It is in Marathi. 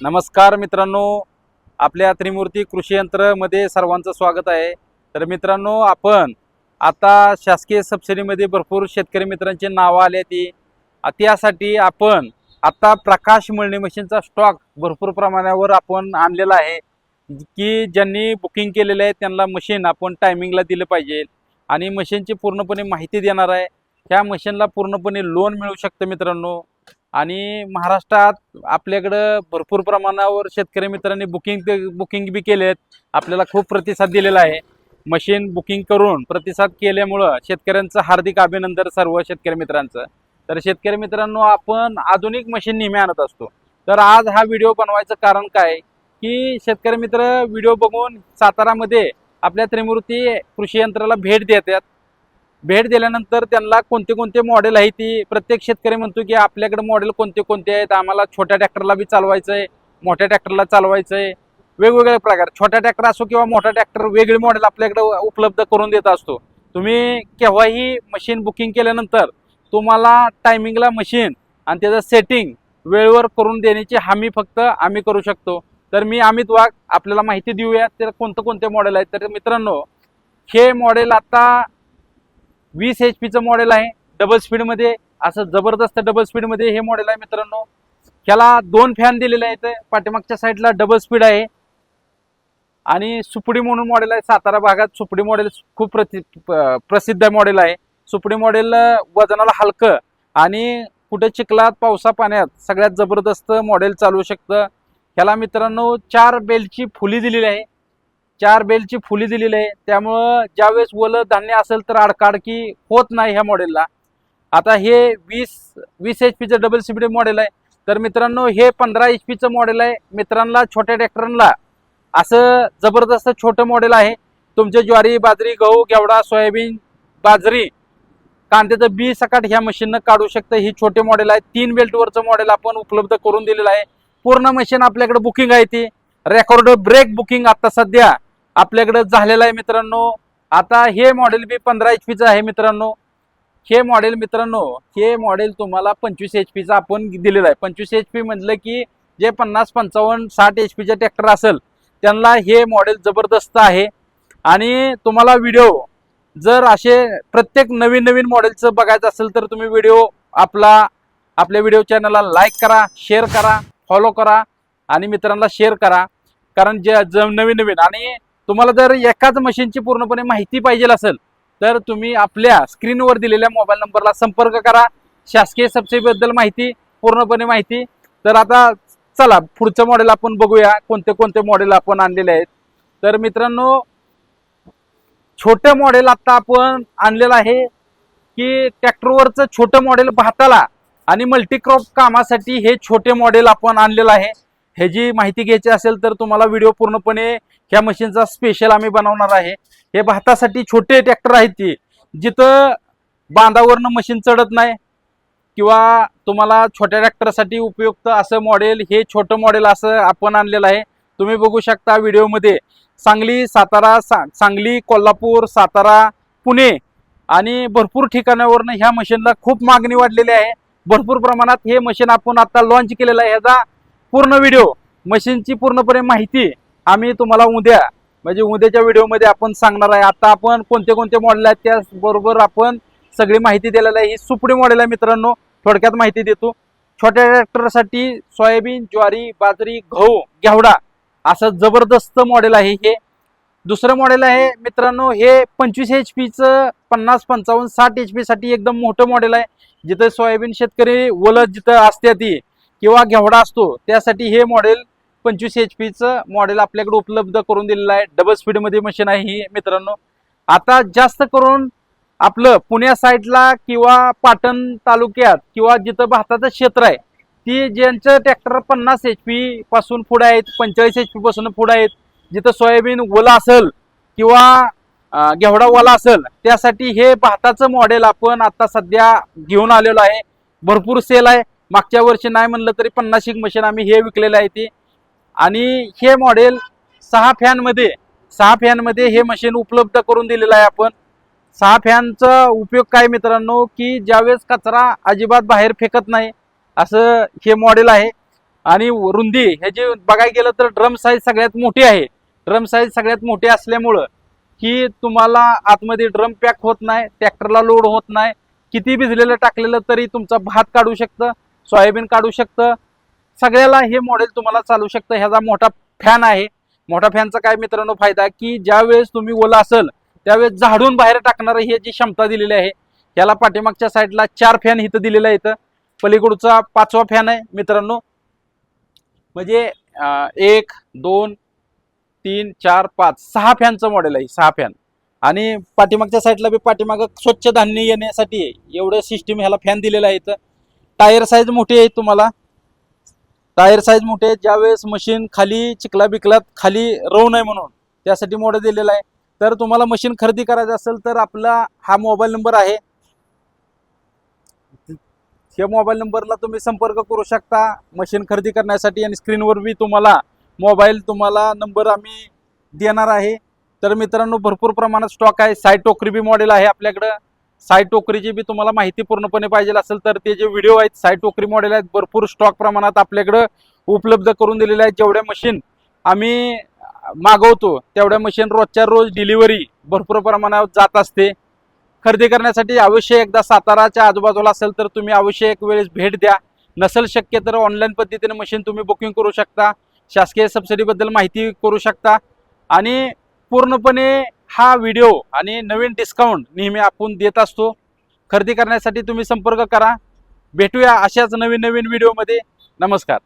नमस्कार मित्रांनो आपल्या त्रिमूर्ती कृषी यंत्रमध्ये सर्वांचं स्वागत आहे. तर मित्रांनो आपण आता शासकीय सबसिडीमध्ये भरपूर शेतकरी मित्रांची नावं आली ती त्यासाठी आपण आता प्रकाश मळणी मशीनचा स्टॉक भरपूर प्रमाणावर आपण आणलेला आहे. की ज्यांनी बुकिंग केलेलं आहे त्यांना मशीन आपण टायमिंगला दिलं पाहिजे. आणि मशीनची पूर्णपणे माहिती देणार आहे. ह्या मशीनला पूर्णपणे लोन मिळू शकतं मित्रांनो. आणि महाराष्ट्रात आपल्याकडं भरपूर प्रमाणावर शेतकरी मित्रांनी बुकिंग बुकिंग बी केले आहेत आपल्याला खूप प्रतिसाद दिलेला आहे. मशीन बुकिंग करून प्रतिसाद केल्यामुळं शेतकऱ्यांचं हार्दिक अभिनंदन सर्व शेतकरी मित्रांचं. तर शेतकरी मित्रांनो आपण आधुनिक मशीन नेहमी आणत असतो. तर आज हा व्हिडिओ बनवायचं कारण काय? की शेतकरी मित्र व्हिडिओ बघून सातारामध्ये आपल्या त्रिमूर्ती कृषी यंत्राला भेट देतात. भेट दिल्यानंतर त्यांना कोणते कोणते मॉडेल आहे ती प्रत्येक शेतकरी म्हणतो की आपल्याकडे मॉडेल कोणते कोणते आहेत? आम्हाला छोट्या ट्रॅक्टरला बी चालवायचं आहे मोठ्या ट्रॅक्टरला चालवायचं आहे वेगवेगळे प्रकार. छोट्या ट्रॅक्टर असो किंवा मोठा ट्रॅक्टर वेगळी मॉडेल आपल्याकडे उपलब्ध करून देत असतो. तुम्ही केव्हाही मशीन बुकिंग केल्यानंतर तुम्हाला टायमिंगला मशीन आणि त्याचं सेटिंग वेळेवर करून देण्याची हमी फक्त आम्ही करू शकतो. तर मी अमित वाघ आपल्याला माहिती देऊया तर कोणतं कोणते मॉडेल आहेत? तर मित्रांनो हे मॉडेल आता वीस एच पीचं मॉडेल आहे. डबल स्पीडमध्ये असं जबरदस्त डबल स्पीडमध्ये हे मॉडेल आहे मित्रांनो. ह्याला दोन फॅन दिलेले आहेत. पाठीमागच्या साईडला डबल स्पीड आहे. आणि सुपडी म्हणून मॉडेल आहे. सातारा भागात सुपडी मॉडेल खूप प्रति प्रसिद्ध मॉडेल आहे. सुपडी मॉडेल वजनाला हलकं आणि कुठे चिखलात पावसा पाण्यात सगळ्यात जबरदस्त मॉडेल चालवू शकतं. ह्याला मित्रांनो चार बेलची फुली दिलेली आहे. चार बेलची फुली दिलेली आहे. त्यामुळं ज्यावेळेस ओलं धान्य असेल तर अडकाडकी होत नाही ह्या मॉडेलला आता हे वीस वीस एच पीचं डबल सी मॉडेल आहे. तर मित्रांनो हे पंधरा एच पीचं मॉडेल आहे. मित्रांना छोट्या ट्रॅक्टरांना असं जबरदस्त छोटं मॉडेल आहे. तुमचे ज्वारी बाजरी गहू घेवडा सोयाबीन बाजरी कांद्याचं बी सकाट ह्या मशीननं काढू शकतं ही छोटे मॉडेल आहे. तीन बेल्टवरचं मॉडेल आपण उपलब्ध करून दिलेलं आहे. पूर्ण मशीन आपल्याकडे बुकिंग आहे ती. रेकॉर्ड ब्रेक बुकिंग आता सध्या. आपल्याकडे झालेलं आहे मित्रांनो. आता हे मॉडेल बी पंधरा एच पीचं आहे मित्रांनो. हे मॉडेल मित्रांनो हे मॉडेल तुम्हाला पंचवीस एच पीचं आपण दिलेलं आहे. पंचवीस एच पी म्हटलं की जे पन्नास पंचावन्न साठ एच पीचे ट्रॅक्टर असेल त्यांना हे मॉडेल जबरदस्त आहे. आणि तुम्हाला व्हिडिओ जर असे प्रत्येक नवीन नवीन मॉडेलचं बघायचं असेल तर तुम्ही व्हिडिओ आपला आपल्या व्हिडिओ चॅनलला लाईक करा शेअर करा फॉलो करा आणि मित्रांना शेअर करा. कारण जे नवीन नवीन आणि तुम्हाला जर एकाच मशीनची पूर्णपणे माहिती पाहिजे असेल तर तुम्ही आपल्या स्क्रीनवर दिलेल्या मोबाईल नंबरला संपर्क करा. शासकीय सबसिडीबद्दल माहिती पूर्णपणे माहिती. तर आता चला पुढचं मॉडेल आपण बघूया. कोणते कोणते मॉडेल आपण आणलेले आहेत. तर मित्रांनो छोटं मॉडेल आता आपण आणलेलं आहे की ट्रॅक्टरवरचं छोटं मॉडेल भाताला आणि मल्टीक्रॉप कामासाठी हे छोटे मॉडेल आपण आणलेलं आहे. ह्याची माहिती घ्यायची असेल तर तुम्हाला व्हिडिओ पूर्णपणे ह्या मशीनचा स्पेशल आम्ही बनवणार आहे. हे भातासाठी छोटे ट्रॅक्टर आहेत ते. जिथं बांधावरनं मशीन चढत नाही किंवा तुम्हाला छोट्या ट्रॅक्टरसाठी उपयुक्त असं मॉडेल हे छोटं मॉडेल असं आपण आणलेलं आहे. तुम्ही बघू शकता व्हिडिओमध्ये सांगली सातारा सा सांगली कोल्हापूर सातारा पुणे आणि भरपूर ठिकाणावरनं ह्या मशीनला खूप मागणी वाढलेली आहे. भरपूर प्रमाणात हे मशीन आपण आता लॉन्च केलेलं आहे. ह्याचा पूर्ण व्हिडिओ मशीनची पूर्णपणे माहिती आम्ही तुम्हाला उद्या म्हणजे उद्याच्या व्हिडिओमध्ये आपण सांगणार आहे. आता आपण कोणते कोणते मॉडेल आहेत त्याचबरोबर आपण सगळी माहिती दिलेली आहे. ही सुपडी मॉडेल आहे मित्रांनो. थोडक्यात माहिती देतो. छोट्या ट्रॅक्टरसाठी सोयाबीन ज्वारी बाजरी गहू घेवडा असं जबरदस्त मॉडेल आहे हे. दुसरं मॉडेल आहे मित्रांनो हे पंचवीस एच पीचं पन्नास पंचावन्न साठ एच साठी एकदम मोठं मॉडेल आहे. जिथं सोयाबीन शेतकरी ओलत जिथं असते ती. किंवा घेवडा असतो त्यासाठी हे मॉडेल पंचवीस एच पीचं मॉडेल आपल्याकडे उपलब्ध करून दिलेलं आहे. डबल स्पीडमध्ये मशीन आहे ही मित्रांनो. आता जास्त करून आपलं पुण्या साईडला किंवा पाटण तालुक्यात किंवा जिथं भाताचं क्षेत्र आहे ती ज्यांचं ट्रॅक्टर पन्नास एच पी पासून पुढे आहेत पंचेचाळीस एच पी पासून पुढे आहेत जिथं सोयाबीन ओला असेल किंवा घेवडा ओला असेल त्यासाठी हे भाताचं मॉडेल आपण आता सध्या घेऊन आलेलो आहे. भरपूर सेल आहे. मागच्या वर्षी नाही म्हणलं तरी पन्नास एक मशीन आम्ही हे विकलेलं आहे ते. आणि हे मॉडेल सहा फॅनमध्ये सहा फॅनमध्ये हे मशीन उपलब्ध करून दिलेलं आहे आपण. सहा फॅनचा उपयोग काय मित्रांनो की ज्यावेळेस कचरा अजिबात बाहेर फेकत नाही असं हे मॉडेल आहे. आणि रुंदी ह्याची बघायला गेलं तर ड्रम साईज सगळ्यात मोठी आहे. ड्रम साईज सगळ्यात मोठी असल्यामुळं की तुम्हाला आतमध्ये ड्रम पॅक होत नाही ट्रॅक्टरला लोड होत नाही. किती भिजलेलं टाकलेलं तरी तुमचा भात काढू शकतं. सोयाबीन काढू शकतं. सगळ्याला हे मॉडेल तुम्हाला चालू शकतं. ह्याचा मोठा फॅन आहे. मोठा फॅनचा काय मित्रांनो फायदा की ज्यावेळेस तुम्ही ओला असेल त्यावेळेस झाडून बाहेर टाकणारं ही जी क्षमता दिलेली आहे याला पाठीमागच्या साईडला चार फॅन इथं दिलेला आहे इथं. पलीकडचा पाचवा फॅन आहे मित्रांनो. म्हणजे एक दोन तीन चार पाच सहा फॅनचं मॉडेल आहे सहा फॅन आणि पाठीमागच्या साईडला बी पाठीमाग स्वच्छ धान्य येण्यासाठी एवढं सिस्टीम ह्याला फॅन दिलेला आहे इथं. टायर साईज मोठी आहे तुम्हाला. टायर साईज मोठे आहे. ज्यावेळेस मशीन खाली चिखला बिकलात खाली राहू नये म्हणून त्यासाठी मॉडेल दिलेला आहे. तर तुम्हाला मशीन खरेदी करायचं असेल तर आपला हा मोबाईल नंबर आहे. या मोबाईल नंबरला तुम्ही संपर्क करू शकता मशीन खरेदी करण्यासाठी आणि स्क्रीनवर बी तुम्हाला मोबाईल तुम्हाला नंबर आम्ही देणार आहे. तर मित्रांनो भरपूर प्रमाणात स्टॉक आहे. साय टोकरी बी मॉडेल आहे आपल्याकडं. साई टोकरीची बी तुम्हाला माहिती पूर्णपणे पाहिजे असेल तर ते जे व्हिडिओ आहेत साई टोकरी मॉडेल आहेत भरपूर स्टॉक प्रमाणात आपल्याकडं उपलब्ध करून दिलेले आहेत. जेवढ्या मशीन आम्ही मागवतो तेवढ्या मशीन रोजच्या रोज डिलिव्हरी भरपूर प्रमाणात जात असते. खरेदी करण्यासाठी अवश्य एकदा साताराच्या आजूबाजूला असेल तर तुम्ही अवश्य एक वेळेस भेट द्या. नसेल शक्य तर ऑनलाईन पद्धतीने मशीन तुम्ही बुकिंग करू शकता. शासकीय सबसिडीबद्दल माहिती करू शकता. आणि पूर्णपणे हा व्हिडिओ आणि नवीन डिस्काउंट नेहमी आपण देत असतो. खरेदी करण्यासाठी तुम्ही संपर्क करा. भेटूया अशाच नवीन नवीन व्हिडिओमध्ये. नमस्कार.